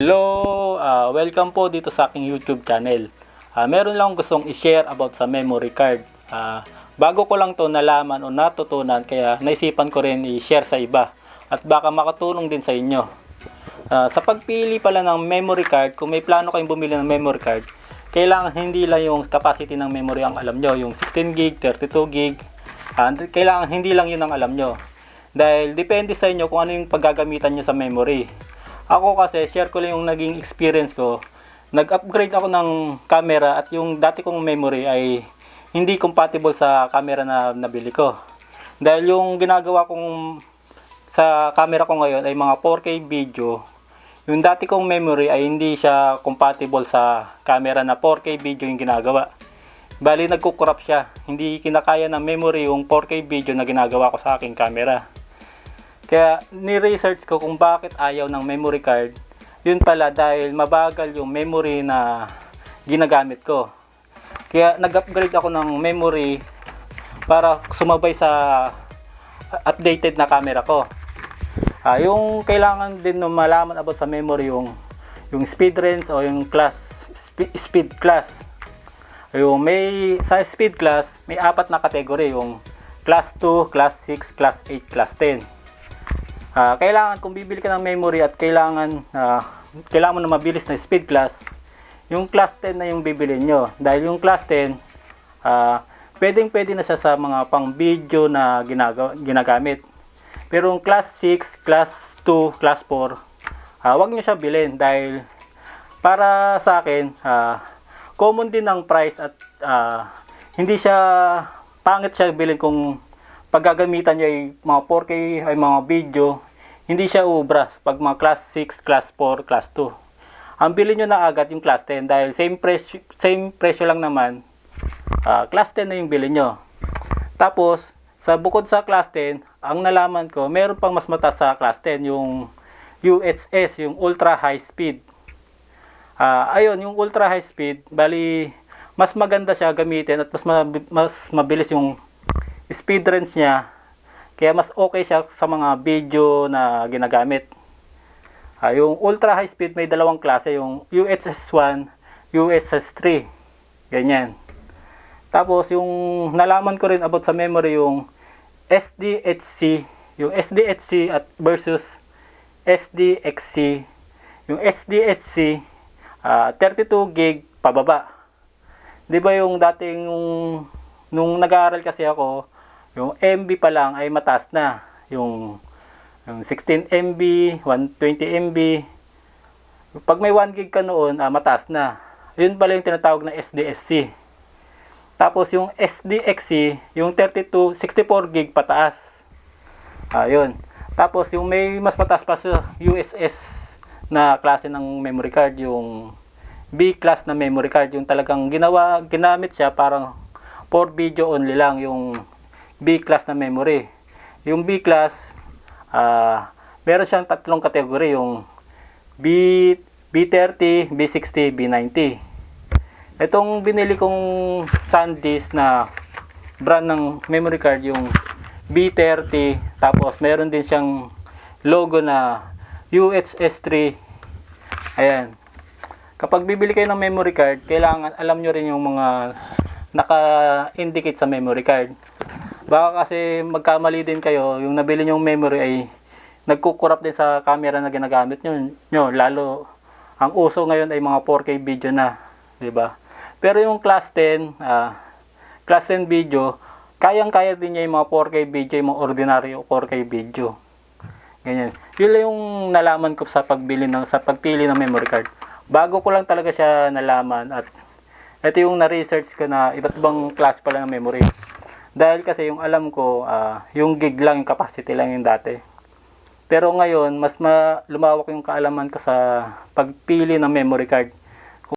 Hello, ah, welcome po dito sa aking YouTube channel. Ah, meron lang gustong i-share about sa memory card. Ah, bago ko lang to nalaman o natutunan kaya naisipan ko rin i-share sa iba at baka makatulong din sa inyo. Ah, sa pagpili pala ng memory card, kung may plano kayong bumili ng memory card, kailangan hindi lang yung capacity ng memory ang alam nyo, yung 16 gig, 32 gig, ah, kailangan hindi lang yun ang alam nyo. Dahil depende sa inyo kung ano yung paggagamitan nyo sa memory. Ako kasi, share ko lang yung naging experience ko. Nag-upgrade ako ng camera at yung dati kong memory ay hindi compatible sa camera na nabili ko. Dahil yung ginagawa kong sa camera ko ngayon ay mga 4K video. Yung dati kong memory ay hindi siya compatible sa camera na 4K video yung ginagawa. Bali nagkukurap siya. Hindi kinakaya ng memory yung 4K video na ginagawa ko sa aking camera. Kaya ni-research ko kung bakit ayaw ng memory card. Yun pala dahil mabagal yung memory na ginagamit ko. Kaya nag-upgrade ako ng memory para sumabay sa updated na camera ko. Ah, yung kailangan din na malaman about sa memory yung yung speed range o yung class spe- speed class. Yung may sa speed class may apat na kategory yung class 2, class 6, class 8, class 10. Ah, kailangan kung bibili ka ng memory at kailangan ah, kailangan mo na mabilis na speed class, yung class 10 na yung bibili nyo. Dahil yung class 10, ah, pwedeng pwede na siya sa mga pang video na ginagawa, ginagamit. Pero yung class 6, class 2, class 4, ah, wag nyo siya bilhin dahil para sa akin, ah, common din ang price at ah, hindi siya pangit siya bilhin kung paggagamitan niya ay mga 4K ay mga video, hindi siya ubras pag mga class 6, class 4, class 2. Ang bilhin nyo na agad yung class 10 dahil same presyo, same presyo lang naman, ah, class 10 na yung bilhin nyo. Tapos, sa bukod sa class 10, ang nalaman ko, meron pang mas mataas sa class 10, yung UHS, yung ultra high speed. Ah, ayun, yung ultra high speed, bali mas maganda siya gamitin at mas mas mabilis yung speed range niya. Kaya mas okay siya sa mga video na ginagamit. Ah, yung ultra high speed may dalawang klase, yung UHS 1, UHS 3. Ganyan. Tapos yung nalaman ko rin about sa memory yung SDHC, yung SDHC at versus SDXC. Yung SDHC ah, 32 gig pababa. 'Di ba yung dating yung nung nag-aaral kasi ako, yung MB pa lang ay mataas na. Yung yung 16 MB, 120 MB. Pag may 1 gig ka noon, ah, mataas na. Yun pala yung tinatawag na SDSC. Tapos yung SDXC, yung 32, 64 gig pataas. Ayun. Tapos yung may mas mataas pa sa USS na klase ng memory card, yung B class na memory card, yung talagang ginawa, ginamit siya parang for video only lang yung B class na memory. Yung B class, ah meron siyang tatlong kategory, yung B, B30, B60, B90. Itong binili kong SanDisk na brand ng memory card, yung B30, tapos meron din siyang logo na UHS3. Ayan. Kapag bibili kayo ng memory card, kailangan alam nyo rin yung mga naka-indicate sa memory card. Baka kasi magkamali din kayo, yung nabili nyong memory ay nagkukurap din sa camera na ginagamit nyo, nyo lalo ang uso ngayon ay mga 4K video na, ba? Pero yung class 10, ah, class 10 video, kayang-kaya din niya yung mga 4K video, yung mga ordinary 4K video. Ganyan. Yun lang yung nalaman ko sa pagbili ng sa pagpili ng memory card. Bago ko lang talaga siya nalaman at ito yung na-research ko na iba't ibang class pala ng memory. Dahil kasi yung alam ko, ah, yung gig lang, yung capacity lang yung dati. Pero ngayon, mas ma- lumawak yung kaalaman ko sa pagpili ng memory card.